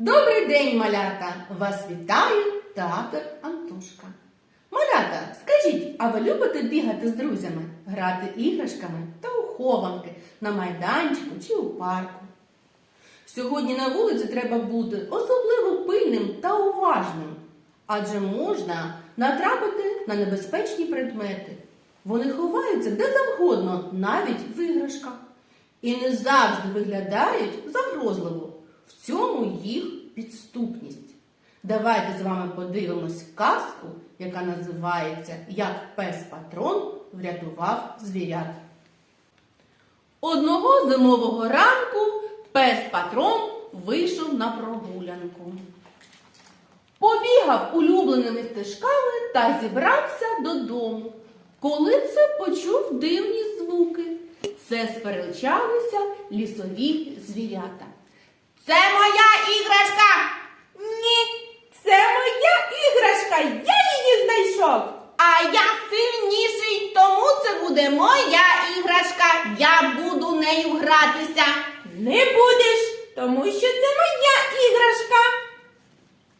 Добрий день, малята! Вас вітає театр Антошка. Малята, скажіть, а ви любите бігати з друзями, грати іграшками та у хованки на майданчику чи у парку? Сьогодні на вулиці треба бути особливо пильним та уважним, адже можна натрапити на небезпечні предмети. Вони ховаються де завгодно, навіть в іграшках, і не завжди виглядають загрозливо. В цьому їх підступність. Давайте з вами подивимось казку, яка називається Як пес патрон врятував звірят. Одного зимового ранку пес патрон вийшов на прогулянку. Побігав улюбленими стежками та зібрався додому. Коли це почув дивні звуки, це сперечалися лісові звірята. Це моя іграшка! Ні, це моя іграшка! Я її знайшов! А я сильніший, тому це буде моя іграшка. Я буду нею гратися. Не будеш, тому що це моя іграшка.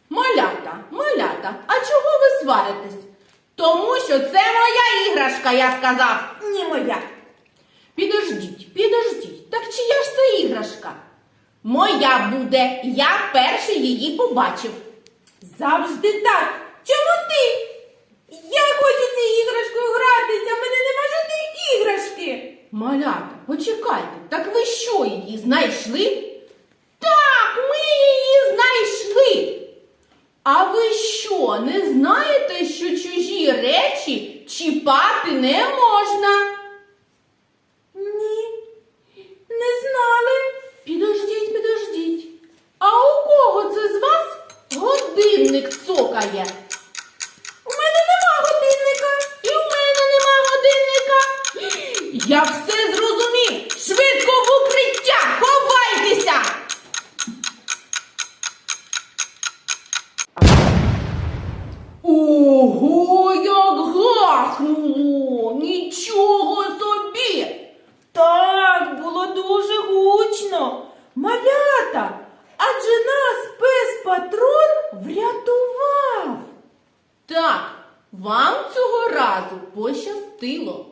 Малята, малята, а чого ви сваритесь? Тому що це моя іграшка, я сказав. Ні, моя. Підождіть, підождіть, так чия ж це іграшка? Моя буде. Я перший її побачив. Завжди так. Чому ти? Я хочу цією іграшкою гратися, в мене нема жодної іграшки. Малята, почекайте, так ви що її знайшли? Так, ми її знайшли. А ви що, не знаєте, що чужі речі чіпати не можна? Ні, не знали. Підождіть, підождіть. А у кого це з вас годинник цокає? У мене нема годинника. І в мене нема годинника. Я все зрозумів. Швидко в укриття, ховайтеся. Ого, як гахнуло! Нічого собі! Так, було дуже гучно. Малята, адже нас пес патрон врятував. Так, вам цього разу пощастило.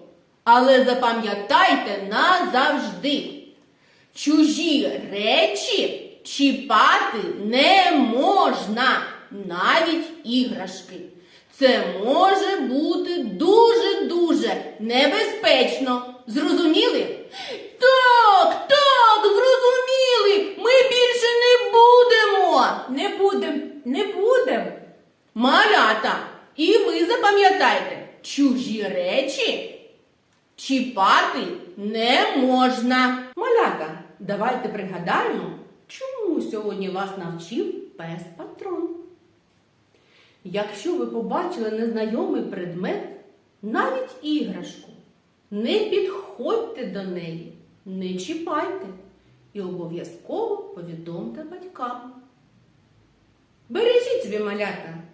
Але запам'ятайте назавжди. Чужі речі чіпати не можна, навіть іграшки. Це може бути дуже-дуже небезпечно. Зрозуміли? Так, так, зрозуміли. Ми більше не будемо. Не будем, не будем. Малята, і ви запам'ятайте, чужі речі чіпати не можна. Малята, давайте пригадаємо, чому сьогодні вас навчив пес патрон. Якщо ви побачили незнайомий предмет, навіть іграшку, не підходьте до неї, не чіпайте і обов'язково повідомте батькам. Бережіть собі малята